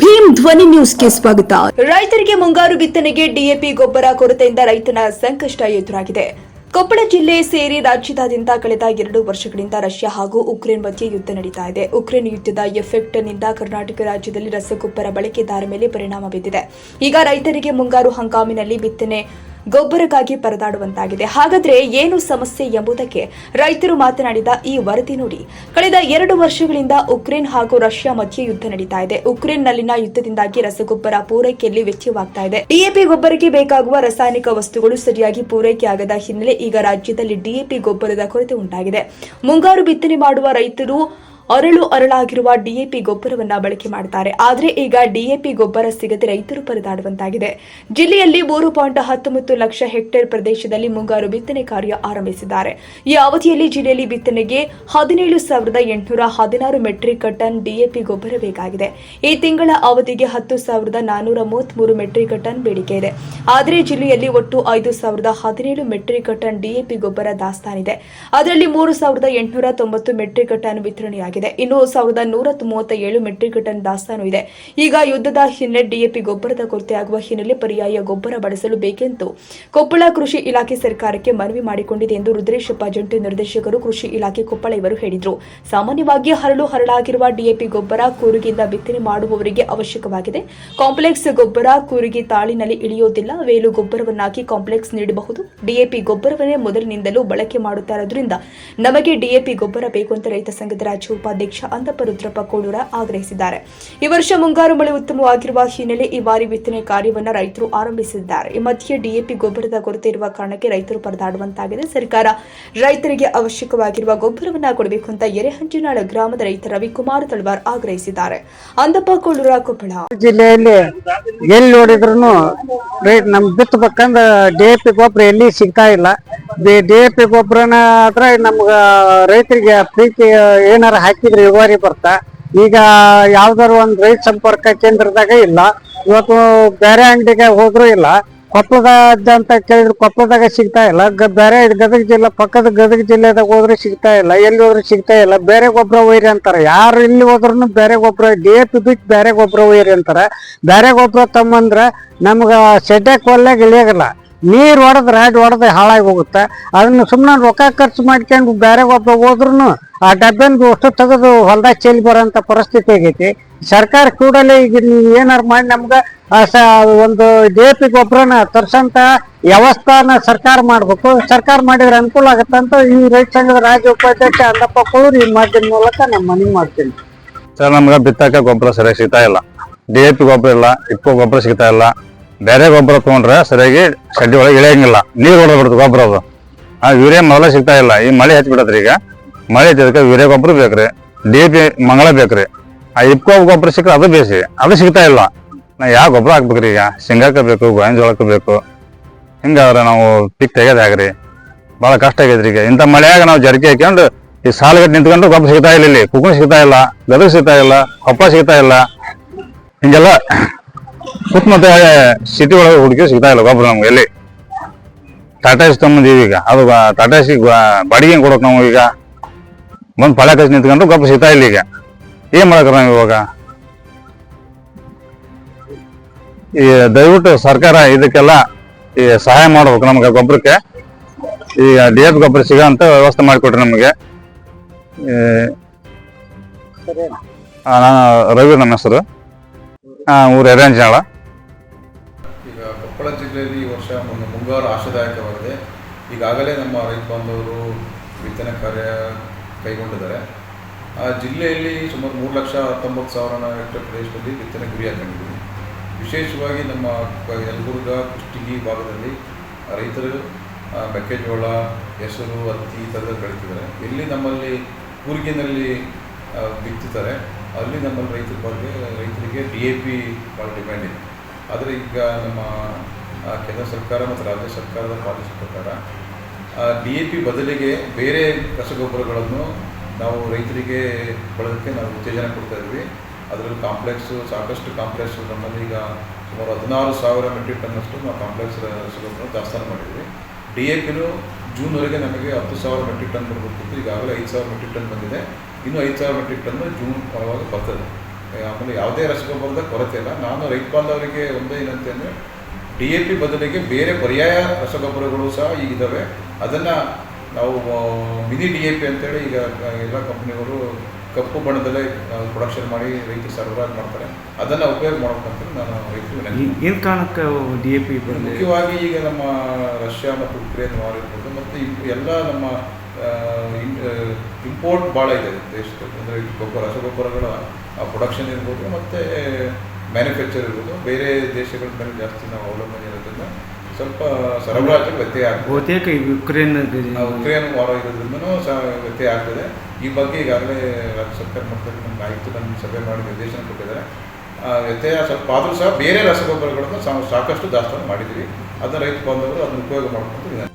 ಭೀಮ್ ಧ್ವನಿ ನ್ಯೂಸ್ಗೆ ಸ್ವಾಗತ. ರೈತರಿಗೆ ಮುಂಗಾರು ಬಿತ್ತನೆಗೆ ಡಿಎಪಿ ಗೊಬ್ಬರ ಕೊರತೆಯಿಂದ ರೈತನ ಸಂಕಷ್ಟ ಎದುರಾಗಿದೆ. ಕೊಪ್ಪಳ ಜಿಲ್ಲೆ ಸೇರಿ ರಾಜ್ಯದಾದ್ಯಂತ ಕಳೆದ ಎರಡು ವರ್ಷಗಳಿಂದ ರಷ್ಯಾ ಹಾಗೂ ಉಕ್ರೇನ್ ಮಧ್ಯೆ ಯುದ್ಧ ನಡೀತಾ ಇದೆ. ಉಕ್ರೇನ್ ಯುದ್ಧದ ಎಫೆಕ್ಟ್ನಿಂದ ಕರ್ನಾಟಕ ರಾಜ್ಯದಲ್ಲಿ ರಸಗೊಬ್ಬರ ಬಳಕೆದಾರ ಮೇಲೆ ಪರಿಣಾಮ ಬಿದ್ದಿದೆ ಈಗ ರೈತರಿಗೆ ಮುಂಗಾರು ಹಂಗಾಮಿನಲ್ಲಿ ಬಿತ್ತನೆ ಗೊಬ್ಬರಕ್ಕಾಗಿ ಪರದಾಡುವಂತಾಗಿದೆ. ಹಾಗಾದ್ರೆ ಏನು ಸಮಸ್ಯೆ ಎಂಬುದಕ್ಕೆ ರೈತರು ಮಾತನಾಡಿದ ಈ ವರದಿ ನೋಡಿ. ಕಳೆದ ಎರಡು ವರ್ಷಗಳಿಂದ ಉಕ್ರೇನ್ ಹಾಗೂ ರಷ್ಯಾ ಮಧ್ಯೆ ಯುದ್ಧ ನಡೀತಾ ಇದೆ. ಉಕ್ರೇನ್ನಲ್ಲಿನ ಯುದ್ಧದಿಂದಾಗಿ ರಸಗೊಬ್ಬರ ಪೂರೈಕೆಯಲ್ಲಿ ವ್ಯತ್ಯವಾಗ್ತಾ ಇದೆ. ಡಿಎಪಿ ಗೊಬ್ಬರಕ್ಕೆ ಬೇಕಾಗುವ ರಾಸಾಯನಿಕ ವಸ್ತುಗಳು ಸರಿಯಾಗಿ ಪೂರೈಕೆಯಾಗದ ಹಿನ್ನೆಲೆ ಈಗ ರಾಜ್ಯದಲ್ಲಿ ಡಿಎಪಿ ಗೊಬ್ಬರದ ಕೊರತೆ ಉಂಟಾಗಿದೆ. ಮುಂಗಾರು ಬಿತ್ತನೆ ಮಾಡುವ ರೈತರು ಅರಳು ಅರಳಾಗಿರುವ ಡಿಎಪಿ ಗೊಬ್ಬರವನ್ನ ಬಳಕೆ ಮಾಡುತ್ತಾರೆ ಆದರೆ ಈಗ ಡಿಎಪಿ ಗೊಬ್ಬರ ಸಿಗದೆ ರೈತರು ಪರದಾಡುವಂತಾಗಿದೆ. ಜಿಲ್ಲೆಯಲ್ಲಿ ಮೂರು ಪಾಯಿಂಟ್ ಹತ್ತೊಂಬತ್ತು ಲಕ್ಷ ಹೆಕ್ಟೇರ್ ಪ್ರದೇಶದಲ್ಲಿ ಮುಂಗಾರು ಬಿತ್ತನೆ ಕಾರ್ಯ ಆರಂಭಿಸಿದ್ದಾರೆ. ಈ ಅವಧಿಯಲ್ಲಿ ಜಿಲ್ಲೆಯಲ್ಲಿ ಬಿತ್ತನೆಗೆ ಹದಿನೇಳು ಸಾವಿರದ ಎಂಟುನೂರ ಹದಿನಾರು ಮೆಟ್ರಿಕ್ ಟನ್ ಡಿಎಪಿ ಗೊಬ್ಬರ ಬೇಕಾಗಿದೆ. ಈ ತಿಂಗಳ ಅವಧಿಗೆ ಹತ್ತು ಸಾವಿರದ ನಾನ್ನೂರ ಮೂವತ್ಮೂರು ಮೆಟ್ರಿಕ್ ಟನ್ ಬೇಡಿಕೆ ಇದೆ. ಆದರೆ ಜಿಲ್ಲೆಯಲ್ಲಿ ಒಟ್ಟು ಐದು ಸಾವಿರದ ಹದಿನೇಳು ಮೆಟ್ರಿಕ್ ಟನ್ ಡಿಎಪಿ ಗೊಬ್ಬರ ದಾಸ್ತಾನಿದೆ. ಅದರಲ್ಲಿ ಮೂರು ಸಾವಿರದ ಎಂಟುನೂರ ತೊಂಬತ್ತು ಮೆಟ್ರಿಕ್ ಟನ್ ವಿತರಣೆಯಾಗಿದೆ. ಇನ್ನು ಸಾವಿರದ ನೂರ ಮೂವತ್ತ ಏಳು ಮೆಟ್ರಿಕ್ ಟನ್ ದಾಸ್ತಾನು ಇದೆ. ಈಗ ಯುದ್ಧದ ಹಿನ್ನೆಲೆ ಡಿಎಪಿ ಗೊಬ್ಬರದ ಕೊರತೆಯಾಗುವ ಹಿನ್ನೆಲೆ ಪರ್ಯಾಯ ಗೊಬ್ಬರ ಬಳಸಲು ಬೇಕೆಂದು ಕೊಪ್ಪಳ ಕೃಷಿ ಇಲಾಖೆ ಸರ್ಕಾರಕ್ಕೆ ಮನವಿ ಮಾಡಿಕೊಂಡಿದೆ ಎಂದು ರುದ್ರೇಶಪ್ಪ ಜಂಟಿ ನಿರ್ದೇಶಕರು ಕೃಷಿ ಇಲಾಖೆ ಕೊಪ್ಪಳ ಇವರು ಹೇಳಿದರು. ಸಾಮಾನ್ಯವಾಗಿ ಹರಳು ಹರಳಾಗಿರುವ ಡಿಎಪಿ ಗೊಬ್ಬರ ಕೂರುಗಿಂದ ಬಿತ್ತನೆ ಮಾಡುವವರಿಗೆ ಅವಶ್ಯಕವಾಗಿದೆ. ಕಾಂಪ್ಲೆಕ್ಸ್ ಗೊಬ್ಬರ ಕೂರಿಗೆ ತಾಳಿನಲ್ಲಿ ಇಳಿಯೋದಿಲ್ಲ. ವೇಲು ಗೊಬ್ಬರವನ್ನಾಗಿ ಕಾಂಪ್ಲೆಕ್ಸ್ ನೀಡಬಹುದು. ಡಿಎಪಿ ಗೊಬ್ಬರವನ್ನೇ ಮೊದಲಿನಿಂದಲೂ ಬಳಕೆ ಮಾಡುತ್ತಾ ಇರೋದ್ರಿಂದ ನಮಗೆ ಡಿಎಪಿ ಗೊಬ್ಬರ ಬೇಕು ಅಂತ ರೈತ ಸಂಘದ ರಾಜ್ಯ ಉಪಾಧ್ಯಕ್ಷ ಅಂದಪ್ಪ ರುದ್ರಪ್ಪ ಕೋಳೂರ ಆಗ್ರಹಿಸಿದ್ದಾರೆ. ಈ ವರ್ಷ ಮುಂಗಾರು ಮಳೆ ಉತ್ತಮವಾಗಿರುವ ಹಿನ್ನೆಲೆ ಈ ಬಾರಿ ಬಿತ್ತನೆ ಕಾರ್ಯವನ್ನು ರೈತರು ಆರಂಭಿಸಿದ್ದಾರೆ. ಈ ಮಧ್ಯೆ ಡಿಎಪಿ ಗೊಬ್ಬರದ ಕೊರತೆ ಇರುವ ಕಾರಣಕ್ಕೆ ರೈತರು ಪರದಾಡುವಂತಾಗಿದೆ. ಸರ್ಕಾರ ರೈತರಿಗೆ ಅವಶ್ಯಕವಾಗಿರುವ ಗೊಬ್ಬರವನ್ನ ಕೊಡಬೇಕು ಅಂತ ಎರೆಹಂಚಿನಾಳ ಗ್ರಾಮದ ರೈತ ರವಿಕುಮಾರ್ ತಳವಾರ್ ಆಗ್ರಹಿಸಿದ್ದಾರೆ. ಅಂದಪ್ಪ ಕೋಳೂರ ಕೊಪ್ಪಳ. ಜಿಲ್ಲೆಯಲ್ಲಿ ಎಲ್ಲಿ ನೋಡಿದ್ರು ಬಿತ್ತಬೇಕಂದ್ರೆ ಡಿ ಎ ಗೊಬ್ಬರ ಎಲ್ಲಿ ಸಿಗ್ತಾ ಇಲ್ಲ. ಡಿ ಎ ಪಿ ಗೊಬ್ಬರನ ಆದ್ರೆ ನಮ್ಗ ರೈತರಿಗೆ ಪ್ರೀತಿ ಏನಾರ ಹಾಕಿದ್ರೆ ಇಳುವರಿ ಬರ್ತಾ. ಈಗ ಯಾವ್ದಾರು ಒಂದ್ ರೈತ ಸಂಪರ್ಕ ಕೇಂದ್ರದಾಗ ಇಲ್ಲ. ಇವತ್ತು ಬೇರೆ ಅಂಗಡಿಗೆ ಹೋದ್ರು ಇಲ್ಲ. ಕೊಪ್ಪಳದ ಅಂತ ಕೇಳಿದ್ರು ಕೊಪ್ಪಳದಾಗ ಸಿಗ್ತಾ ಇಲ್ಲ. ಬೇರೆ ಗದಗ ಜಿಲ್ಲೆ, ಪಕ್ಕದ ಗದಗ ಜಿಲ್ಲೆದಾಗ ಹೋದ್ರೆ ಸಿಗ್ತಾ ಇಲ್ಲ. ಎಲ್ಲಿ ಹೋದ್ರೆ ಸಿಗ್ತಾ ಇಲ್ಲ. ಬೇರೆ ಗೊಬ್ಬರ ಒಯ್ರಿ ಅಂತಾರೆ. ಯಾರು ಇಲ್ಲಿ ಹೋದ್ರು ಬೇರೆ ಗೊಬ್ಬರ, ಡಿ ಎ ಪಿ ಬಿಟ್ಟು ಬೇರೆ ಗೊಬ್ಬರ ಒಯ್ರಿ ಅಂತಾರೆ. ಬೇರೆ ಗೊಬ್ಬರ ತಮ್ಮಂದ್ರೆ ನಮ್ಗೆ ಸೆಡ್ಯಾಕ್ ಒಲ್ಲಾಗ ಇಳಿಯಾಗಲ್ಲ. ನೀರ್ ಹೊಡೆದ್ರೆ ಅಡ್ ಹೊಡೆದ್ರೆ ಹಾಳಾಗಿ ಹೋಗುತ್ತೆ. ಅದನ್ನ ಸುಮ್ಮನೆ ರೊಕ್ಕ ಖರ್ಚು ಮಾಡ್ಕೊಂಡು ಬೇರೆ ಒಬ್ಬ ಹೋದ್ರೂ ಆ ಡಬ್ಬೆನ್ ಅಷ್ಟು ತೆಗೆದು ಹೊಲ್ದಾಗ ಚೆಲ್ಲಿ ಬರೋಂಥ ಪರಿಸ್ಥಿತಿ ಆಗೈತಿ. ಸರ್ಕಾರ ಕೂಡಲೇ ಈಗ ನೀವು ಏನಾರ ಮಾಡಿ ನಮ್ಗೆ ಒಂದು ಡಿ ಎ ಪಿ ಗೊಬ್ಬರನ ತರ್ಸಂತ ವ್ಯವಸ್ಥಾನ ಸರ್ಕಾರ ಮಾಡ್ಬೇಕು. ಸರ್ಕಾರ ಮಾಡಿದ್ರೆ ಅನುಕೂಲ ಆಗತ್ತಂತ ಈ ರೈತ ಸಂಘದ ರಾಜ್ಯ ಉಪಾಧ್ಯಕ್ಷ ಅಂದಪ್ಪ ಕೋಳೂರು ಈ ಮಾಧ್ಯಮ ಮೂಲಕ ನಾನು ಮನವಿ ಮಾಡ್ತೀನಿ. ಸರ್, ನಮ್ಗೆ ಬಿತ್ತಕ್ಕೆ ಗೊಬ್ಬರ ಸರಿಯಾಗಿ ಸಿಗ್ತಾ ಇಲ್ಲ. ಡಿ ಎ ಪಿ ಗೊಬ್ಬರ ಇಲ್ಲ ಇಪ್ಪು ಗೊಬ್ಬರ ಸಿಗ್ತಾ ಇಲ್ಲ. ಬೇರೆ ಗೊಬ್ಬರ ತೊಗೊಂಡ್ರೆ ಸರಿಯಾಗಿ ಶೆಡ್ಡಿ ಒಳಗೆ ಇಳಿಯಂಗಿಲ್ಲ. ನೀರು ಹೊಡೆದು ಬಿಡುತ್ತೆ ಗೊಬ್ಬರ ಅದು. ಆ ಯೂರಿಯಾ ಮೊದಲ ಸಿಗ್ತಾ ಇಲ್ಲ. ಈ ಮಳೆ ಹಚ್ಚಿಬಿಡತ್ರಿ ಈಗ. ಮಳೆ ಹಚ್ಚಿದಕ್ಕೆ ಯೂರಿಯಾ ಗೊಬ್ಬರ ಬೇಕ್ರಿ. ಡಿ ಪಿ ಮಂಗಳ ಬೇಕ್ರಿ. ಆ ಇಪ್ಕೋ ಗೊಬ್ಬರ ಸಿಕ್ಕರೆ ಅದು ಬೇಸಿ. ಅದು ಸಿಗ್ತಾ ಇಲ್ಲ. ನಾ ಯಾವ ಗೊಬ್ಬರ ಹಾಕ್ಬೇಕ್ರಿ ಈಗ? ಶೇಂಗಾಕ ಬೇಕು ಗೋವಿನ ಜೋಳಕ್ಕೆ ಬೇಕು. ಹಿಂಗಾದ್ರೆ ನಾವು ಪಿಕ್ ತೆಗೆದಾಗ್ರಿ ಭಾಳ ಕಷ್ಟ ಆಗೈತ್ರಿ ಈಗ. ಇಂಥ ಮಳೆಯಾಗ ನಾವು ಜರ್ಕಿ ಹಾಕ್ಯಂಡು ಈ ಸಾಲಗಟ್ಟು ನಿಂತ್ಕೊಂಡು ಗೊಬ್ಬರ ಸಿಗ್ತಾ ಇಲ್ಲ ಇಲ್ಲಿ. ಕುಕ್ಕುಣ ಸಿಗ್ತಾ ಇಲ್ಲ. ಗದಗ ಸಿಗ್ತಾ ಇಲ್ಲ. ಕೊಪ್ಪ ಸಿಗ್ತಾ ಇಲ್ಲ. ಹಿಂಗೆಲ್ಲ ಸುತ್ತಮುತ್ತ ಸಿಟಿ ಒಳಗೆ ಹುಡುಗಿ ಸಿಗ್ತಾ ಇಲ್ಲ ಗೊಬ್ಬರ ನಮ್ಗೆ ಎಲ್ಲಿ? ಟಾಟಾ ಎಸ್ ತಗೊಂಬಂದೀವಿ ಈಗ. ಅದು ಟಾಟಾ ಎಸ್ ಬಾಡಿಗೆ ಕೊಡೋಕೆ ನಾವು ಈಗ? ಬಂದು ಪಳೆ ಕಸಿ ನಿಂತ್ಕೊಂಡು ಗೊಬ್ಬರ ಸಿಗ್ತಾ ಇಲ್ಲ ಈಗ. ಏನು ಮಾಡಕ್ರ ನಾವು ಇವಾಗ? ಈ ದಯವಿಟ್ಟು ಸರ್ಕಾರ ಇದಕ್ಕೆಲ್ಲ ಈ ಸಹಾಯ ಮಾಡ್ಬೇಕು ನಮ್ಗೆ ಗೊಬ್ಬರಕ್ಕೆ. ಈ ಡಿ ಎಫ್ ಗೊಬ್ಬರ ಸಿಗೋ ಅಂತ ವ್ಯವಸ್ಥೆ ಮಾಡಿಕೊಟ್ರಿ ನಮಗೆ. ನಾನು ರವಿ ನಮ್ಮ ಹೆಸರು. ಊರು ಎರಂಜನಾಳ ಈಗ ಕೊಪ್ಪಳ ಜಿಲ್ಲೆಯಲ್ಲಿ ಈ ವರ್ಷ ಮುಂಗಾರು ಆಶಾದಾಯಕವಾಗಿದೆ. ಈಗಾಗಲೇ ನಮ್ಮ ರೈತ ಬಾಂಧವರು ಬಿತ್ತನೆ ಕಾರ್ಯ ಕೈಗೊಂಡಿದ್ದಾರೆ. ಆ ಜಿಲ್ಲೆಯಲ್ಲಿ ಸುಮಾರು ಮೂರು ಲಕ್ಷ ಹತ್ತೊಂಬತ್ತು ಸಾವಿರ ಹೆಕ್ಟೇರ್ ಪ್ರದೇಶದಲ್ಲಿ ಬಿತ್ತನೆ ಗುರಿ ಹಾಕೊಂಡಿದ್ದೀವಿ ವಿಶೇಷವಾಗಿ ನಮ್ಮ ಯಲಬುರ್ಗ ಕುಷ್ಟಗಿ ಭಾಗದಲ್ಲಿ ರೈತರು ಮೆಕ್ಕೆಜೋಳ ಹೆಸರು ಹತ್ತಿ ಈ ಥರದ ಬೆಳೀತಿದ್ದಾರೆ. ಇಲ್ಲಿ ನಮ್ಮಲ್ಲಿ ಕೂರ್ಗಿನಲ್ಲಿ ಆ, ಬಿತ್ತುತ್ತಾರೆ ಅಲ್ಲಿ ನಮ್ಮ ರೈತರ ಬಗ್ಗೆ, ರೈತರಿಗೆ ಡಿ ಎ ಪಿ ಭಾಳ ಡಿಮ್ಯಾಂಡ್ ಇದೆ. ಆದರೆ ಈಗ ನಮ್ಮ ಕೇಂದ್ರ ಸರ್ಕಾರ ಮತ್ತು ರಾಜ್ಯ ಸರ್ಕಾರದ ಪಾಲಿಸಿ ಪ್ರಕಾರ ಡಿ ಎ ಪಿ ಬದಲಿಗೆ ಬೇರೆ ರಸಗೊಬ್ಬರಗಳನ್ನು ನಾವು ರೈತರಿಗೆ ಬಳಸೋಕ್ಕೆ ನಾವು ಉತ್ತೇಜನ ಕೊಡ್ತಾ ಇದ್ವಿ. ಅದರಲ್ಲಿ ಕಾಂಪ್ಲೆಕ್ಸು ಸಾಕಷ್ಟು ಕಾಂಪ್ಲೆಕ್ಸ್ ನಮ್ಮಲ್ಲಿ ಈಗ ಸುಮಾರು ಹದಿನಾರು ಸಾವಿರ ಮೆಟ್ರಿಕ್ ಟನ್ನಷ್ಟು ನಾವು ಕಾಂಪ್ಲೆಕ್ಸ್ ರಸಗೊಬ್ಬರ ದಾಸ್ತಾನು ಮಾಡಿದ್ವಿ. ಡಿ ಎ ಪಿನು ಜೂನ್ವರೆಗೆ ನಮಗೆ ಹತ್ತು ಸಾವಿರ ಮೆಟ್ರಿಕ್ ಟನ್ ಬರಬೇಕಿತ್ತು. ಈಗಾಗಲೇ ಐದು ಸಾವಿರ ಮೆಟ್ರಿಕ್ ಟನ್ ಬಂದಿದೆ. ಇನ್ನೂ ಐದು ಸಾವಿರ ಮೆಟ್ರಿಕ್ ಟನ್ ಜೂನ್ ಪರವಾಗ ಬರ್ತದೆ. ಆಮೇಲೆ ಯಾವುದೇ ರಸಗೊಬ್ಬರದ ಕೊರತೆ ಇಲ್ಲ. ನಾನು ರೈತ ಬಾಂಧವರಿಗೆ ಒಂದು ಏನಂತೆ ಅಂದರೆ ಡಿ ಎ ಪಿ ಬದಲಿಗೆ ಬೇರೆ ಪರ್ಯಾಯ ರಸಗೊಬ್ಬರಗಳು ಸಹ ಈಗ ಇದ್ದಾವೆ ಅದನ್ನು ನಾವು ಮಿನಿ ಡಿ ಎ ಪಿ ಅಂತೇಳಿ ಈಗ ಎಲ್ಲ ಕಂಪ್ನಿಗಳು ಕಪ್ಪು ಬಣ್ಣದಲ್ಲೇ ಪ್ರೊಡಕ್ಷನ್ ಮಾಡಿ ರೈತರು ಸರಬರಾಜು ಮಾಡ್ತಾರೆ. ಅದನ್ನು ಉಪಯೋಗ ಮಾಡ್ಬೇಕಂತ ನಾನು ರೈತರು ಏನು ಕಾರಣಕ್ಕೆ ಡಿ ಎ ಪಿ ಮುಖ್ಯವಾಗಿ ಈಗ ನಮ್ಮ ರಷ್ಯಾ ಮತ್ತು ಉಕ್ರೇನ್ ವಾರ್ ಇರ್ಬೋದು ಮತ್ತು ಎಲ್ಲ ನಮ್ಮ ಇಂಪೋರ್ಟ್ ಭಾಳ ಇದೆ ದೇಶದಲ್ಲಿ. ಅಂದರೆ ಗೊಬ್ಬರ ರಸಗೊಬ್ಬರಗಳ ಪ್ರೊಡಕ್ಷನ್ ಇರ್ಬೋದು ಮತ್ತು ಮ್ಯಾನುಫ್ಯಾಕ್ಚರ್ ಇರ್ಬೋದು. ಬೇರೆ ದೇಶಗಳ ಮೇಲೆ ಜಾಸ್ತಿ ನಾವು ಅವಲಂಬನೆ ಇರೋದ್ರಿಂದ ಸ್ವಲ್ಪ ಸರಬರಾಜು ವ್ಯತ್ಯಯ ಆಗ್ತದೆ. ಬಹುತೇಕ ಯುಕ್ರೇನ್ ಆ ಉಕ್ರೇನ್ ವಾರ ಇರೋದ್ರಿಂದನೂ ಸಹ ವ್ಯತ್ಯಯ ಆಗ್ತದೆ. ಈ ಬಗ್ಗೆ ಈಗಾಗಲೇ ರಾಜ್ಯ ಸರ್ಕಾರ ಮಟ್ಟದಲ್ಲಿ ನಮ್ಮ ಆಯುಕ್ತ ನಮ್ಮ ಸಭೆ ಮಾಡಿ ನಿರ್ದೇಶನ ಕೊಟ್ಟಿದ್ದಾರೆ. ವ್ಯತ್ಯಯ ಸ್ವಲ್ಪ ಆದರೂ ಸಹ ಬೇರೆ ರಸಗೊಬ್ಬರಗಳನ್ನು ಸಾಕಷ್ಟು ದಾಸ್ತಾನು ಮಾಡಿದ್ದೀವಿ. ಅದನ್ನು ರೈತ ಬಾಂಧವರು ಅದನ್ನು ಉಪಯೋಗ ಮಾಡ್ಕೊಂಡು